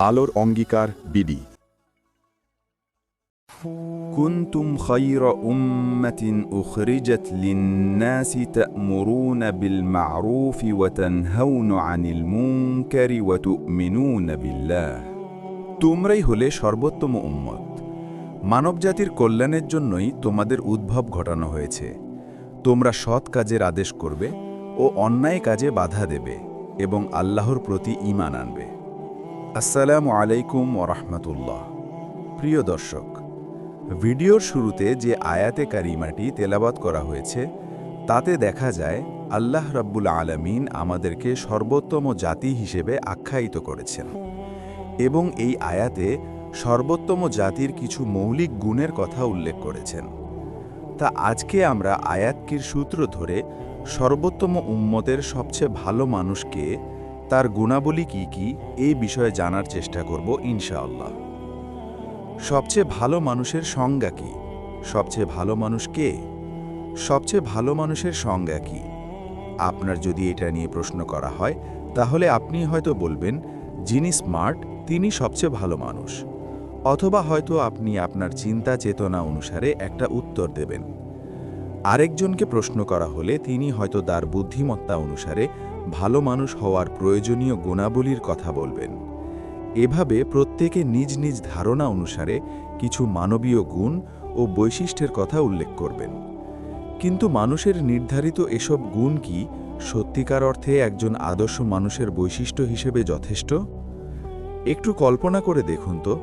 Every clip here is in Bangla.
আলোর অঙ্গীকার বিডি كنتم خير أمة أخرجت للناس تأمرون بالمعروف وتنهون عن المنكر وتؤمنون بالله তোমরাই হলে সর্বোত্তম উম্মত মানবজাতির কল্যাণের জন্যই তোমাদের উদ্ভব ঘটানো হয়েছে তোমরা সৎ কাজের আদেশ করবে ও অন্যায় কাজে বাধা দেবে এবং আল্লাহর প্রতি ঈমান আনবে আসসালামু আলাইকুম ওরহমতুল্লাহ। প্রিয় দর্শক, ভিডিওর শুরুতে যে আয়াতে কারিমাটি তেলাবাত করা হয়েছে, তাতে দেখা যায় আল্লাহ রাব্বুল আলামিন আমাদেরকে সর্বোত্তম জাতি হিসেবে আখ্যায়িত করেছেন এবং এই আয়াতে সর্বোত্তম জাতির কিছু মৌলিক গুণের কথা উল্লেখ করেছেন। তা আজকে আমরা আয়াতকির সূত্র ধরে সর্বোত্তম উম্মতের সবচেয়ে ভালো মানুষকে তার গুণাবলী কি কি এই বিষয়ে জানার চেষ্টা করব ইনশাআল্লাহ। সবচেয়ে ভালো মানুষের সংজ্ঞা কি? সবচেয়ে ভালো মানুষ কে? সবচেয়ে ভালো মানুষের সংজ্ঞা কি? আপনার যদি এটা নিয়ে প্রশ্ন করা হয়, তাহলে আপনি হয়তো বলবেন, যিনি স্মার্ট, তিনি সবচেয়ে ভালো মানুষ। অথবা হয়তো আপনি আপনার চিন্তা চেতনা অনুসারে একটা উত্তর দেবেন। আরেকজনকে প্রশ্ন করা হলে তিনি হয়তো তার বুদ্ধিমত্তা অনুসারে ভালো মানুষ হওয়ার প্রয়োজনীয় গুণাবলীর কথা বলবেন। এভাবে প্রত্যেকে নিজ নিজ ধারণা অনুসারে কিছু মানবীয় গুণ ও বৈশিষ্ট্যের কথা উল্লেখ করবেন। কিন্তু মানুষের নির্ধারিত এসব গুণ কি সত্যিকার অর্থে একজন আদর্শ মানুষের বৈশিষ্ট্য হিসেবে যথেষ্ট? একটু কল্পনা করে দেখুন তো,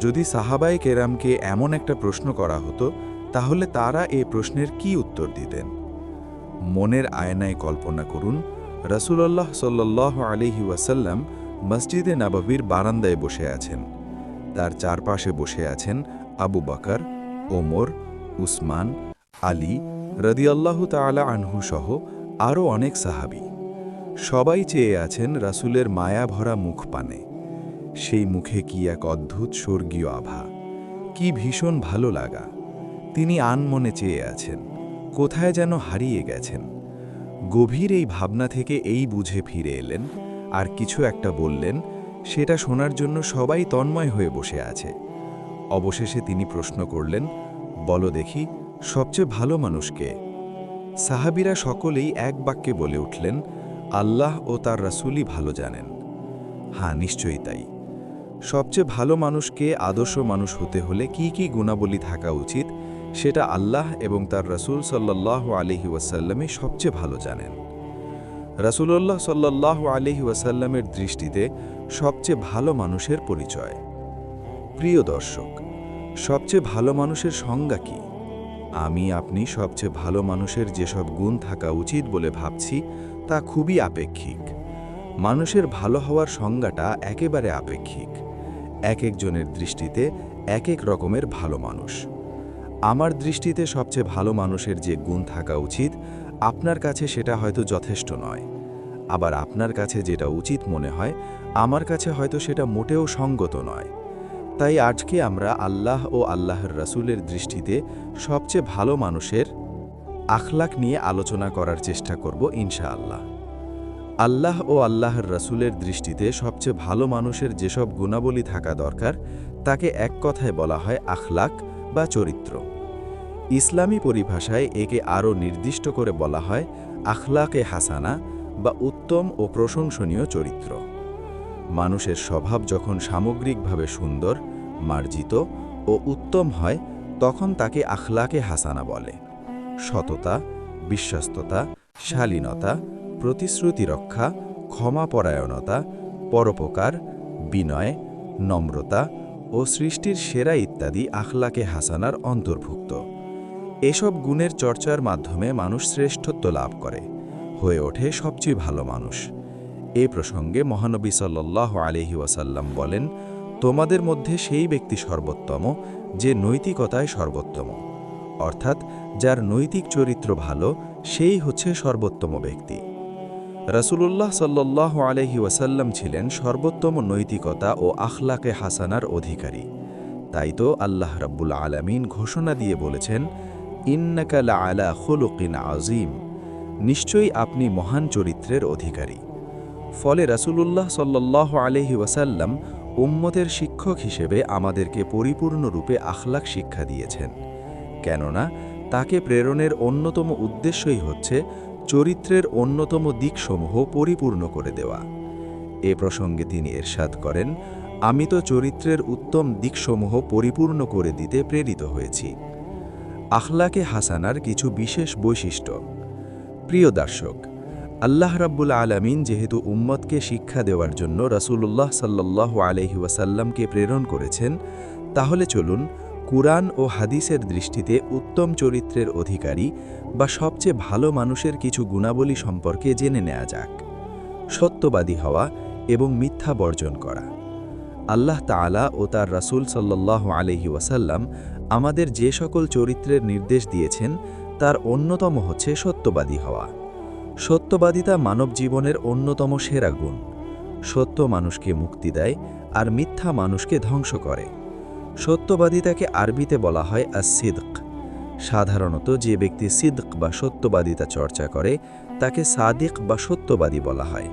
যদি সাহাবায়ে কেরামকে এমন একটা প্রশ্ন করা হতো, তাহলে তারা এ প্রশ্নের কি উত্তর দিতেন? মনের আয়নায় কল্পনা করুন রসুল্লাহ সাল্লাহ আলিহি ওয়াসাল্লাম মসজিদে নাবাবির বারান্দায় বসে আছেন। তার চারপাশে বসে আছেন আবু বাকার, ওমর, উসমান, আলী রদিয়াল্লাহু তাআলা আনহু সহ আরও অনেক সাহাবি। সবাই চেয়ে আছেন রাসূলের মায়া ভরা মুখ পানে। সেই মুখে কি এক অদ্ভুত স্বর্গীয় আভা। কি ভীষণ ভালো লাগা। তিনি আনমনে চেয়ে আছেন, কোথায় যেন হারিয়ে গেছেন। গভীর এই ভাবনা থেকে এই বুঝে ফিরে এলেন আর কিছু একটা বললেন, সেটা শোনার জন্য সবাই তন্ময় হয়ে বসে আছে। অবশেষে তিনি প্রশ্ন করলেন, বলো দেখি, সবচেয়ে ভালো মানুষকে সাহাবিরা সকলেই এক বাক্যে বলে উঠলেন, আল্লাহ ও তার রাসূলই ভালো জানেন। হ্যাঁ নিশ্চয়ই তাই। সবচেয়ে ভালো মানুষকে আদর্শ মানুষ হতে হলে কি কি গুণাবলী থাকা উচিত সেটা আল্লাহ এবং তার রসুল সাল্লাহ আলহি ওয়াসাল্লামে সবচেয়ে ভালো জানেন। রাসূলুল্লাহ সাল্লাহ আলহি ওয়াসাল্লামের দৃষ্টিতে সবচেয়ে ভালো মানুষের পরিচয়। প্রিয় দর্শক, সবচেয়ে ভালো মানুষের সংজ্ঞা কি? আমি, আপনি সবচেয়ে ভালো মানুষের যেসব গুণ থাকা উচিত বলে ভাবছি তা খুবই আপেক্ষিক। মানুষের ভালো হওয়ার সংজ্ঞাটা একেবারে আপেক্ষিক। এক একজনের দৃষ্টিতে এক এক রকমের ভালো মানুষ। আমার দৃষ্টিতে সবচেয়ে ভালো মানুষের যে গুণ থাকা উচিত, আপনার কাছে সেটা হয়তো যথেষ্ট নয়। আবার আপনার কাছে যেটা উচিত মনে হয়, আমার কাছে হয়তো সেটা মোটেও সঙ্গত নয়। তাই আজকে আমরা আল্লাহ ও আল্লাহর রাসূলের দৃষ্টিতে সবচেয়ে ভালো মানুষের আখলাক নিয়ে আলোচনা করার চেষ্টা করব ইনশাআল্লাহ। আল্লাহ ও আল্লাহর রাসূলের দৃষ্টিতে সবচেয়ে ভালো মানুষের যেসব গুণাবলী থাকা দরকার, তাকে এক কথায় বলা হয় আখলাক বা চরিত্র। ইসলামী পরিভাষায় একে আরও নির্দিষ্ট করে বলা হয় আখলাকে হাসানা বা উত্তম ও প্রশংসনীয় চরিত্র। মানুষের স্বভাব যখন সামগ্রিকভাবে সুন্দর, মার্জিত ও উত্তম হয়, তখন তাকে আখলাকে হাসানা বলে। সততা, বিশ্বস্ততা, শালীনতা, প্রতিশ্রুতি রক্ষা ক্ষমাপরায়ণতা পরোপকার, বিনয়, নম্রতা ও সৃষ্টির সেরা ইত্যাদি আখলাকে হাসানার অন্তর্ভুক্ত। এসব গুণের চর্চার মাধ্যমে মানুষ শ্রেষ্ঠত্ব লাভ করে, হয়ে ওঠে সবচেয়ে ভালো মানুষ। এ প্রসঙ্গে মহানবী সাল্লাহ আলহি ওয়াসাল্লাম বলেন, তোমাদের মধ্যে সেই ব্যক্তি সর্বোত্তম যে নৈতিকতায় সর্বোত্তম। অর্থাৎ যার নৈতিক চরিত্র ভালো, সেই হচ্ছে সর্বোত্তম ব্যক্তি। রাসূলুল্লাহ সাল্লাহ আলহি ওয়াসাল্লাম ছিলেন সর্বোত্তম নৈতিকতা ও আখলাকে হাসানার অধিকারী। তাই তো আল্লাহ রাব্বুল আলামিন ঘোষণা দিয়ে বলেছেন ইন্নাকালা আলা খুলুকিন আজিম নিশ্চয়ই আপনি মহান চরিত্রের অধিকারী। ফলে রাসূলুল্লাহ সাল্লাহ আলহি ওয়াসাল্লাম উম্মতের শিক্ষক হিসেবে আমাদেরকে পরিপূর্ণরূপে আখলাক শিক্ষা দিয়েছেন। কেননা, তাকে প্রেরণের অন্যতম উদ্দেশ্যই হচ্ছে চরিত্রের অন্যতম দিকসমূহ পরিপূর্ণ করে দেওয়া। এ প্রসঙ্গে তিনি এরশাদ করেন, আমি তো চরিত্রের উত্তম দিকসমূহ পরিপূর্ণ করে দিতে প্রেরিত হয়েছি। আখলাকে হাসানার কিছু বিশেষ বৈশিষ্ট্য। প্রিয় দর্শক, আল্লাহ রাব্বুল আলামিন যেহেতু উম্মতকে শিক্ষা দেওয়ার জন্য রাসূলুল্লাহ সাল্লাহ আলহি ওয়াসাল্লামকে প্রেরণ করেছেন, তাহলে চলুন কুরআন ও হাদিসের দৃষ্টিতে উত্তম চরিত্রের অধিকারী বা সবচেয়ে ভালো মানুষের কিছু গুণাবলী সম্পর্কে জেনে নেওয়া যাক। সত্যবাদী হওয়া এবং মিথ্যা বর্জন করা। আল্লাহ তাআলা ও তার রাসূল সাল্লাহ আলহি ওয়াসাল্লাম আমাদের যে সকল চরিত্রের নির্দেশ দিয়েছেন, তার অন্যতম হচ্ছে সত্যবাদী হওয়া। সত্যবাদিতা মানব জীবনের অন্যতম সেরা গুণ। সত্য মানুষকে মুক্তি দেয় আর মিথ্যা মানুষকে ধ্বংস করে। সত্যবাদিতাকে আরবিতে বলা হয় আসিদক সাধারণত যে ব্যক্তি সিদক বা সত্যবাদিতা চর্চা করে, তাকে সাদিক বা সত্যবাদী বলা হয়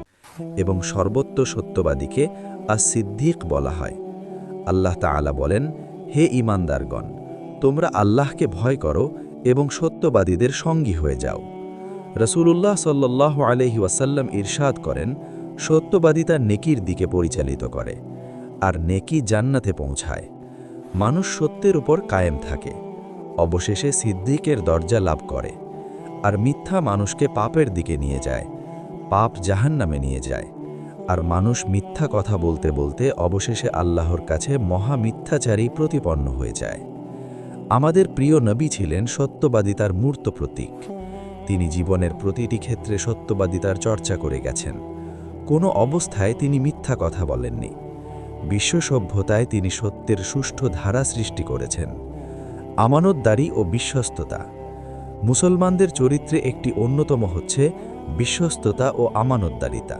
এবং সর্বত্র সত্যবাদীকে আসিদ্দিক বলা হয়। আল্লাহ তাআলা বলেন, হে ইমানদারগণ তোমরা আল্লাহকে ভয় করো এবং সত্যবাদীদের সঙ্গী হয়ে যাও। রসুলুল্লাহ সাল্লাহ আলহি ওয়াসাল্লাম ইরশাদ করেন সত্যবাদী সত্যবাদিতা নেকির দিকে পরিচালিত করে আর নেকি জান্নাতে পৌঁছায়। মানুষ সত্যের উপর কায়েম থাকে, অবশেষে সিদ্দিকের দরজা লাভ করে আর মিথ্যা মানুষকে পাপের দিকে নিয়ে যায়, পাপ জাহান্নামে নিয়ে যায়। আর মানুষ মিথ্যা কথা বলতে বলতে অবশেষে আল্লাহর কাছে মহা মিথ্যাচারী প্রতিপন্ন হয়ে যায়। আমাদের প্রিয় নবী ছিলেন সত্যবাদিতার মূর্ত প্রতীক। তিনি জীবনের প্রতিটি ক্ষেত্রে সত্যবাদিতার চর্চা করে গেছেন। কোনো অবস্থায় তিনি মিথ্যা কথা বলেননি। বিশ্ব সভ্যতায় তিনি সত্যের সুষ্ঠু ধারা সৃষ্টি করেছেন। আমানতদারি ও বিশ্বস্ততা। মুসলমানদের চরিত্রে একটি অন্যতম হচ্ছে বিশ্বস্ততা ও আমানতদারিতা।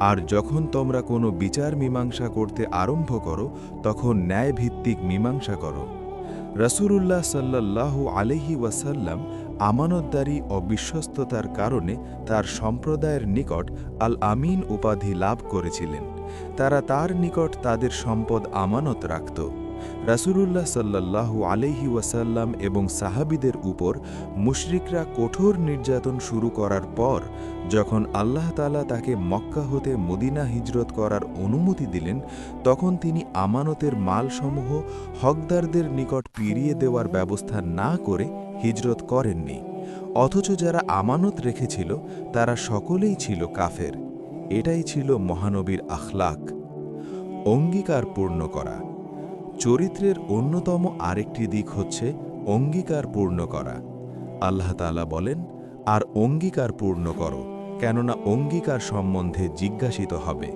আর যখন তোমরা কোনো বিচার মীমাংসা করতে আরম্ভ করো, তখন ন্যায়ভিত্তিক মীমাংসা করো। রসুরুল্লাহ সাল্লাহ আলহি ওয়াসাল্লাম আমানতদারি ও বিশ্বস্ততার কারণে তার সম্প্রদায়ের নিকট আল আমিন উপাধি লাভ করেছিলেন। তারা তার নিকট তাদের সম্পদ আমানত রাখত। রাসূলুল্লাহ সাল্লাল্লাহু আলাইহি ওয়াসাল্লাম এবং সাহাবিদের উপর মুশরিকরা কঠোর নির্যাতন শুরু করার পর, যখন আল্লাহ তালা তাকে মক্কা হতে মদিনা হিজরত করার অনুমতি দিলেন, তখন তিনি আমানতের মালসমূহ হকদারদের নিকট ফিরিয়ে দেওয়ার ব্যবস্থা না করে হিজরত করেননি। অথচ যারা আমানত রেখেছিল, তারা সকলেই ছিল কাফের। এটাই ছিল মহানবীর আখলাক অঙ্গীকার পূর্ণ করা। চরিত্রের অন্যতম আরেকটি দিক হচ্ছে অঙ্গীকার পূর্ণ করা। আল্লাহ তালা বলেন, আর অঙ্গীকার পূর্ণ করো, কেননা অঙ্গীকার সম্বন্ধে জিজ্ঞাসিত হবে।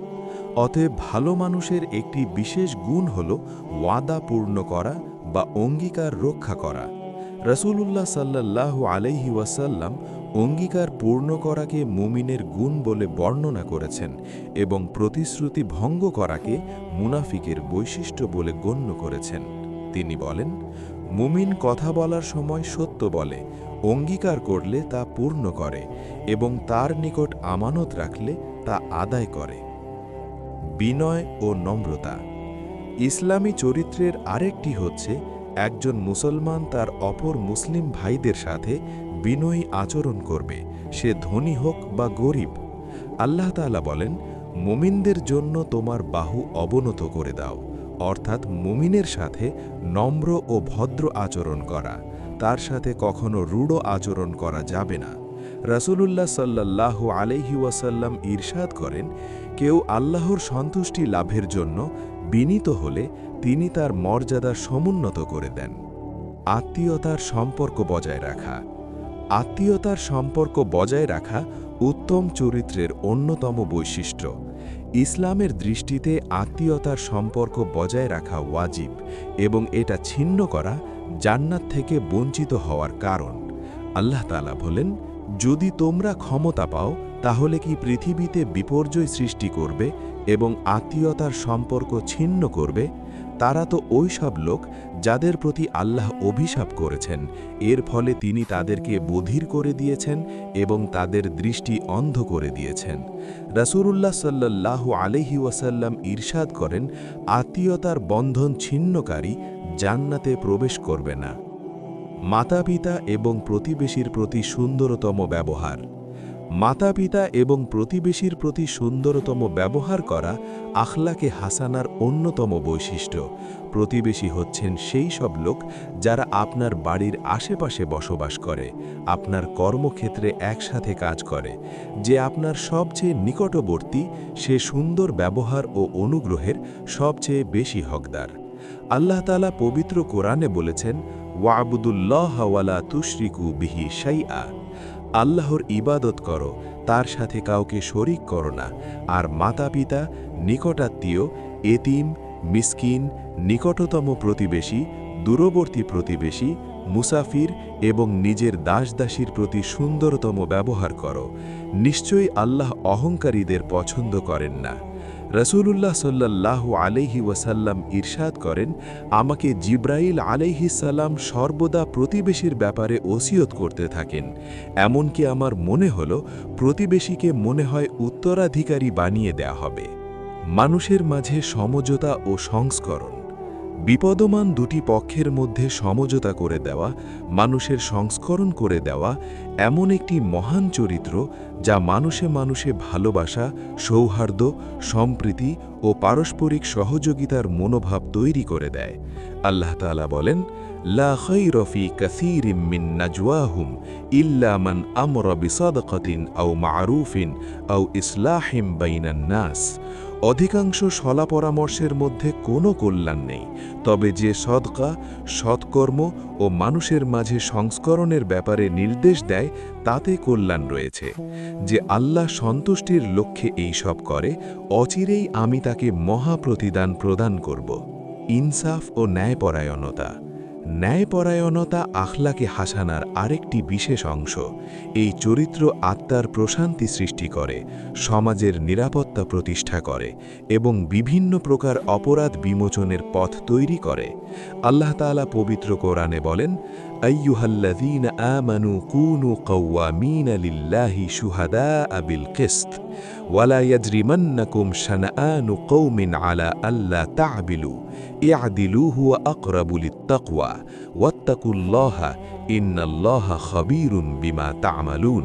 অতএব ভালো মানুষের একটি বিশেষ গুণ হল ওয়াদা পূর্ণ করা বা অঙ্গীকার রক্ষা করা। রসুলুল্লাহ সাল্লাহ আলাইহি ওয়াসাল্লাম অঙ্গীকার পূর্ণ করাকে মুমিনের গুণ বলে বর্ণনা করেছেন এবং প্রতিশ্রুতি ভঙ্গ করাকে মুনাফিকের বৈশিষ্ট্য বলে গণ্য করেছেন। তিনি বলেন, মুমিন কথা বলার সময় সত্য বলে, অঙ্গীকার করলে তা পূর্ণ করে এবং তার নিকট আমানত রাখলে তা আদায় করে। বিনয় ও নম্রতা। ইসলামী চরিত্রের আরেকটি হচ্ছে একজন মুসলমান তার অপর মুসলিম ভাইদের সাথে বিনয়ী আচরণ করবে, সে ধনী হোক বা গরিব। আল্লাহ তালা বলেন, মুমিনদের জন্য তোমার বাহু অবনত করে দাও, অর্থাৎ মুমিনের সাথে নম্র ও ভদ্র আচরণ করা, তার সাথে কখনো রূঢ় আচরণ করা যাবে না। রাসূলুল্লাহ সাল্লাল্লাহু আলাইহি ওয়াসাল্লাম ঈর্ষাদ করেন, কেউ আল্লাহর সন্তুষ্টি লাভের জন্য বিনীত হলে তিনি তার মর্যাদা সমুন্নত করে দেন। আত্মীয়তার সম্পর্ক বজায় রাখা। আত্মীয়তার সম্পর্ক বজায় রাখা উত্তম চরিত্রের অন্যতম বৈশিষ্ট্য। ইসলামের দৃষ্টিতে আত্মীয়তার সম্পর্ক বজায় রাখা ওয়াজিব এবং এটা ছিন্ন করা জান্নাত থেকে বঞ্চিত হওয়ার কারণ। আল্লাহ তালা বলেন, যদি তোমরা ক্ষমতা পাও তাহলে কি পৃথিবীতে বিপর্যয় সৃষ্টি করবে এবং আত্মীয়তার সম্পর্ক ছিন্ন করবে? তারা তো ওই সব লোক যাদের প্রতি আল্লাহ অভিশাপ করেছেন। এর ফলে তিনি তাদেরকে বধির করে দিয়েছেন এবং তাদের দৃষ্টি অন্ধ করে দিয়েছেন। রাসূলুল্লাহ সাল্লাল্লাহু আলহি ওয়াসাল্লাম ঈর্ষাদ করেন, আত্মীয়তার বন্ধন ছিন্নকারী জান্নাতে প্রবেশ করবে না। মাতা পিতা এবং প্রতিবেশীর প্রতি সুন্দরতম ব্যবহার। মাতাপিতা এবং প্রতিবেশীর প্রতি সুন্দরতম ব্যবহার করা আখলাকে হাসানার অন্যতম বৈশিষ্ট্য। প্রতিবেশী হচ্ছেন সেই সব লোক যারা আপনার বাড়ির আশেপাশে বসবাস করে, আপনার কর্মক্ষেত্রে একসাথে কাজ করে। যে আপনার সবচেয়ে নিকটবর্তী, সে সুন্দর ব্যবহার ও অনুগ্রহের সবচেয়ে বেশি হকদার। আল্লাহ তালা পবিত্র কোরআনে বলেছেন, ওয়াবুদুল্লাহ ওয়ালা তুশরিকু বিহি শাইআ। আল্লাহর ইবাদত করো, তার সাথে কাউকে শরিক করো না। আর মাতা পিতা নিকটাত্মীয়, এতিম, মিসকিন, নিকটতম প্রতিবেশী, দূরবর্তী প্রতিবেশী, মুসাফির এবং নিজের দাসদাসীর প্রতি সুন্দরতম ব্যবহার করো। নিশ্চয়ই আল্লাহ অহংকারীদের পছন্দ করেন না। রসুলুল্লাহ সাল্লাহ আলহি ওয়াসাল্লাম ইরশাদ করেন, আমাকে জিব্রাইল আলাইহিসাল্লাম সর্বদা প্রতিবেশীর ব্যাপারে ওসিয়ত করতে থাকেন। এমনকি আমার মনে হল, প্রতিবেশীকে মনে হয় উত্তরাধিকারী বানিয়ে দেয়া হবে। মানুষের মাঝে সমঝোতা ও সংস্করণ। বিপদমান দুটি পক্ষের মধ্যে সমঝোতা করে দেওয়া, মানুষের সংস্করণ করে দেওয়া এমন একটি মহান চরিত্র যা মানুষে মানুষে ভালোবাসা, সৌহার্দ্য, সম্প্রীতি ও পারস্পরিক সহযোগিতার মনোভাব তৈরি করে দেয়। আল্লাহ তালা বলেন, লা খৈরফি কাসিরিম মিন নাজওয়াহুম আমর বিসাদকাতিন আও মারুফিন ইসলাহিম বাইনান নাস। অধিকাংশ সলা পরামর্শের মধ্যে কোনো কল্যাণ নেই, তবে যে সদকা, সৎকর্ম ও মানুষের মাঝে সংস্করণের ব্যাপারে নির্দেশ দেয়, তাতে কল্যাণ রয়েছে। যে আল্লাহ সন্তুষ্টির লক্ষ্যে এই সব করে, অচিরেই আমি তাকে মহাপ্রতিদান প্রদান করব। ইনসাফ ও ন্যায়পরায়ণতা। ন্যায়পরায়ণতা আখলাকে হাসানার আরেকটি বিশেষ অংশ। এই চরিত্র আত্মার প্রশান্তি সৃষ্টি করে, সমাজের নিরাপত্তা প্রতিষ্ঠা করে এবং বিভিন্ন প্রকার অপরাধ বিমোচনের পথ তৈরি করে। আল্লাহ তালা পবিত্র কোরআনে বলেন আইয়ুহাল্লাযীন আমানু কুনু কওয়ামিন লিল্লাহি শুহাদা আবিল কিস্ত ওয়ালা ইয়াজরিমান্নাকুম শানাআনু কওমিন আলা আল্লা তা'বিলু ইয়াদিলু হুয়া আকরাবু লিত্তাকওয়া ওয়াত্তাকুল্লাহা ইন্নাল্লাহা খবীরুন বিমা তা'মালুন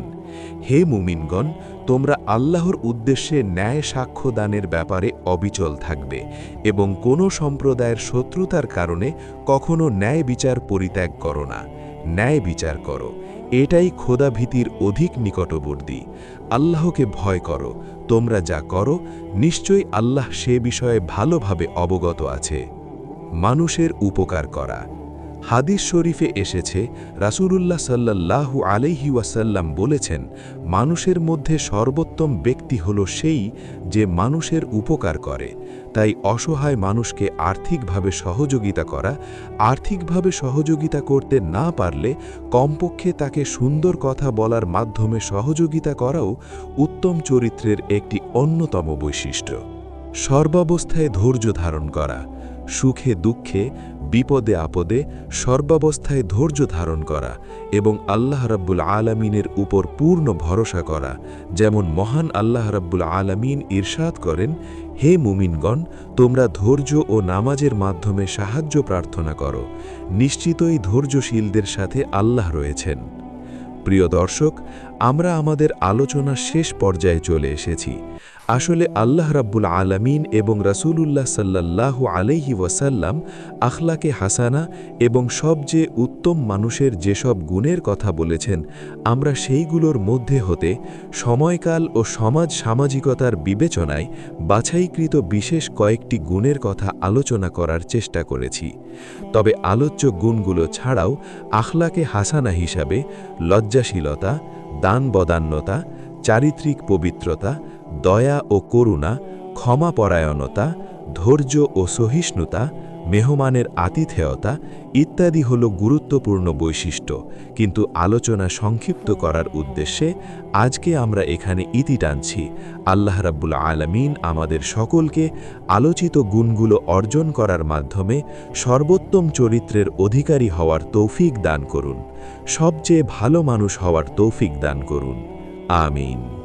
হে মুমিনগণ তোমরা আল্লাহর উদ্দেশ্যে ন্যায় সাক্ষ্য দানের ব্যাপারে অবিচল থাকবে এবং কোনো সম্প্রদায়ের শত্রুতার কারণে কখনো ন্যায় বিচার পরিত্যাগ করো না। ন্যায় বিচার করো। এটাই খোদাভীতির অধিক নিকটবর্তী। আল্লাহকে ভয় করো। তোমরা যা করো, নিশ্চয়ই আল্লাহ সে বিষয়ে ভালোভাবে অবগত আছে। মানুষের উপকার করা। হাদিস শরীফে এসেছে, রাসূলুল্লাহ সাল্লাল্লাহু আলাইহি ওয়াসাল্লাম বলেছেন, মানুষের মধ্যে সর্বোত্তম ব্যক্তি হল সেই যে মানুষের উপকার করে। তাই অসহায় মানুষকে আর্থিকভাবে সহযোগিতা করা, আর্থিকভাবে সহযোগিতা করতে না পারলে কমপক্ষে তাকে সুন্দর কথা বলার মাধ্যমে সহযোগিতা করাও উত্তম চরিত্রের একটি অন্যতম বৈশিষ্ট্য। সর্বাবস্থায় ধৈর্য ধারণ করা সুখে, দুঃখে, বিপদে, আপদে সর্বাবস্থায় ধৈর্য ধারণ করা এবং আল্লাহ রাব্বুল আলমিনের উপর পূর্ণ ভরসা করা। যেমন মহান আল্লাহ রাব্বুল আলমিন ইরশাদ করেন, হে মুমিনগণ, তোমরা ধৈর্য ও নামাজের মাধ্যমে সাহায্য প্রার্থনা করো। নিশ্চিতই ধৈর্যশীলদের সাথে আল্লাহ রয়েছেন। প্রিয় দর্শক আমরা আমাদের আলোচনা শেষ পর্যায়ে চলে এসেছি। আসলে আল্লাহ রাব্বুল আলামিন এবং রাসূলুল্লাহ সাল্লাল্লাহু আলাইহি ওয়াসাল্লাম আখলাকে হাসানা এবং সবচেয়ে উত্তম মানুষের যেসব গুণের কথা বলেছেন, আমরা সেইগুলোর মধ্যে হতে সময়কাল ও সমাজ সামাজিকতার বিবেচনায় বাছাইকৃত বিশেষ কয়েকটি গুণের কথা আলোচনা করার চেষ্টা করেছি। তবে আলোচ্য গুণগুলো ছাড়াও আখলাকে হাসানা হিসাবে লজ্জাশীলতা দানবদান্যতা চারিত্রিক পবিত্রতা দয়া ও করুণা ক্ষমাপরায়ণতা ধৈর্য ও সহিষ্ণুতা মেহমানের আতিথেয়তা ইত্যাদি হল গুরুত্বপূর্ণ বৈশিষ্ট্য, কিন্তু আলোচনা সংক্ষিপ্ত করার উদ্দেশ্যে আজকে আমরা এখানে ইতি টানছি। আল্লাহ রাব্বুল আলমিন আমাদের সকলকে আলোচিত গুণগুলো অর্জন করার মাধ্যমে সর্বোত্তম চরিত্রের অধিকারী হওয়ার তৌফিক দান করুন। সবচেয়ে ভালো মানুষ হওয়ার তৌফিক দান করুন। আমিন।